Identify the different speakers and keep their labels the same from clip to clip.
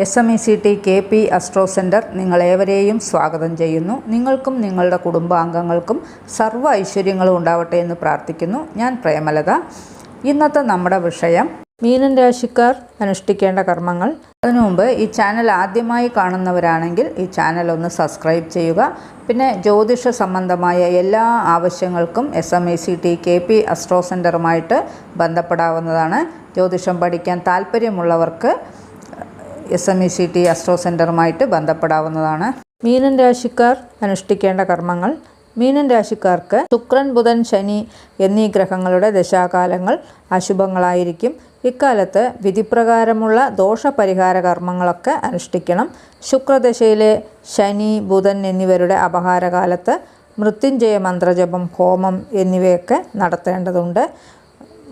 Speaker 1: S M E C T K P Astro Centre നിങ്ങളേവരെയും സ്വാഗതം ചെയ്യുന്നു. നിങ്ങൾക്കും നിങ്ങളുടെ കുടുംബാംഗങ്ങൾക്കും സർവ ഐശ്വര്യങ്ങളും ഉണ്ടാവട്ടെ എന്ന് പ്രാർത്ഥിക്കുന്നു. ഞാൻ പ്രേമലത. ഇന്നത്തെ നമ്മുടെ വിഷയം മീനൻ രാശിക്കാർ അനുഷ്ഠിക്കേണ്ട കർമ്മങ്ങൾ. അതിനുമുമ്പ് ഈ ചാനൽ ആദ്യമായി കാണുന്നവരാണെങ്കിൽ ഈ ചാനൽ ഒന്ന് സബ്സ്ക്രൈബ് ചെയ്യുക. പിന്നെ ജ്യോതിഷ സംബന്ധമായ എല്ലാ ആവശ്യങ്ങൾക്കും S M E C T K P Astro സെന്ററുമായിട്ട് ബന്ധപ്പെടാവുന്നതാണ്. ജ്യോതിഷം പഠിക്കാൻ താല്പര്യമുള്ളവർക്ക് S M E C T Astro സെന്ററുമായിട്ട് ബന്ധപ്പെടാവുന്നതാണ്. മീനൻ രാശിക്കാർ അനുഷ്ഠിക്കേണ്ട കർമ്മങ്ങൾ. മീനൻ രാശിക്കാർക്ക് ശുക്രൻ ബുധൻ ശനി എന്നീ ഗ്രഹങ്ങളുടെ ദശാകാലങ്ങൾ അശുഭങ്ങളായിരിക്കും. ഇക്കാലത്ത് വിധിപ്രകാരമുള്ള ദോഷപരിഹാര കർമ്മങ്ങളൊക്കെ അനുഷ്ഠിക്കണം. ശുക്രദശയിലെ ശനി ബുധൻ എന്നിവരുടെ അപഹാരകാലത്ത് മൃത്യുഞ്ജയ മന്ത്രജപം ഹോമം എന്നിവയൊക്കെ നടത്തേണ്ടതുണ്ട്.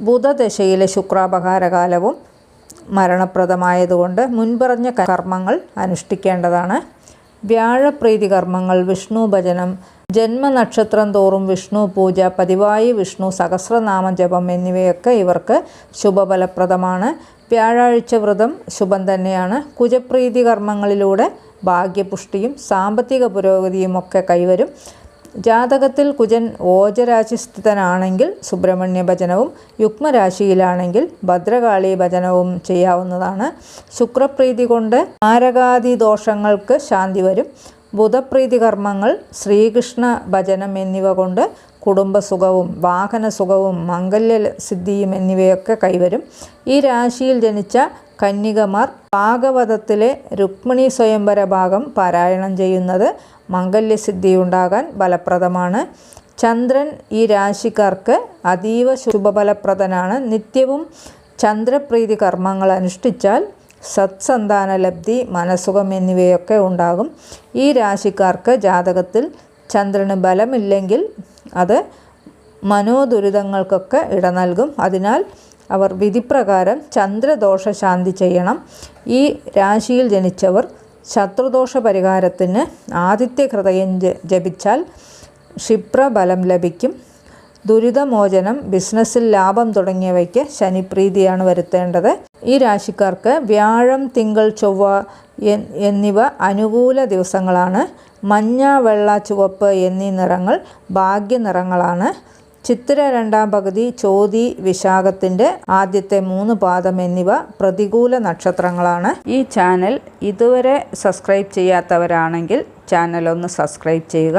Speaker 1: ബുധദശയിലെ ശുക്രാപഹാരകാലവും മരണപ്രദമായതുകൊണ്ട് മുൻപറഞ്ഞ കർമ്മങ്ങൾ അനുഷ്ഠിക്കേണ്ടതാണ്. വ്യാഴപ്രീതി കർമ്മങ്ങൾ വിഷ്ണു ഭജനം ജന്മനക്ഷത്രം തോറും വിഷ്ണു പൂജ പതിവായി വിഷ്ണു സഹസ്രനാമ ജപം എന്നിവയൊക്കെ ഇവർക്ക് ശുഭഫലപ്രദമാണ്. വ്യാഴാഴ്ച വ്രതം ശുഭം തന്നെയാണ്. കുജപ്രീതി കർമ്മങ്ങളിലൂടെ ഭാഗ്യപുഷ്ടിയും സാമ്പത്തിക പുരോഗതിയും ഒക്കെ കൈവരും. ജാതകത്തിൽ കുജൻ ഓജരാശിസ്ഥിതനാണെങ്കിൽ സുബ്രഹ്മണ്യ ഭജനവും യുഗ്മരാശിയിലാണെങ്കിൽ ഭദ്രകാളി ഭജനവും ചെയ്യാവുന്നതാണ്. ശുക്രപ്രീതി കൊണ്ട് മാരകാദി ദോഷങ്ങൾക്ക് ശാന്തി വരും. ബുധപ്രീതി കർമ്മങ്ങൾ ശ്രീകൃഷ്ണ ഭജനം എന്നിവ കൊണ്ട് കുടുംബസുഖവും വാഹനസുഖവും മംഗല്യ സിദ്ധിയും എന്നിവയൊക്കെ കൈവരും. ഈ രാശിയിൽ ജനിച്ച കന്യകമാർ ഭാഗവതത്തിലെ രുക്മിണി സ്വയംവര ഭാഗം പാരായണം ചെയ്യുന്നത് മംഗല്യസിദ്ധി ഉണ്ടാകാൻ ഫലപ്രദമാണ്. ചന്ദ്രൻ ഈ രാശിക്കാർക്ക് അതീവ ശുഭഫലപ്രദനാണ്. നിത്യവും ചന്ദ്രപ്രീതി കർമ്മങ്ങൾ അനുഷ്ഠിച്ചാൽ സത്സന്താന ലബ്ധി മനസുഖം എന്നിവയൊക്കെ ഉണ്ടാകും. ഈ രാശിക്കാർക്ക് ജാതകത്തിൽ ചന്ദ്രന് ബലമില്ലെങ്കിൽ അത് മനോദുരിതങ്ങൾക്കൊക്കെ ഇട നൽകും. അതിനാൽ അവർ വിധിപ്രകാരം ചന്ദ്രദോഷ ശാന്തി ചെയ്യണം. ഈ രാശിയിൽ ജനിച്ചവർ ശത്രുദോഷ പരിഹാരത്തിന് ആദിത്യ ഹൃദയം ജപിച്ചാൽ ക്ഷിപ്രബലം ലഭിക്കും. ദുരിതമോചനം ബിസിനസ്സിൽ ലാഭം തുടങ്ങിയവയ്ക്ക് ശനിപ്രീതിയാണ് വരുത്തേണ്ടത്. ഈ രാശിക്കാർക്ക് വ്യാഴം തിങ്കൾ ചൊവ്വ എന്നിവ അനുകൂല ദിവസങ്ങളാണ്. മഞ്ഞ വെള്ള ചുവപ്പ് എന്നീ നിറങ്ങൾ ഭാഗ്യ നിറങ്ങളാണ് ചിത്തിര രണ്ടാം പകുതി ചോതി വിശാഖത്തിന്റെ ആദ്യത്തെ മൂന്ന് പാദം എന്നിവ പ്രതികൂല നക്ഷത്രങ്ങളാണ്. ഈ ചാനൽ ഇതുവരെ സബ്സ്ക്രൈബ് ചെയ്യാത്തവരാണെങ്കിൽ ചാനൽ ഒന്ന് സബ്സ്ക്രൈബ് ചെയ്യുക.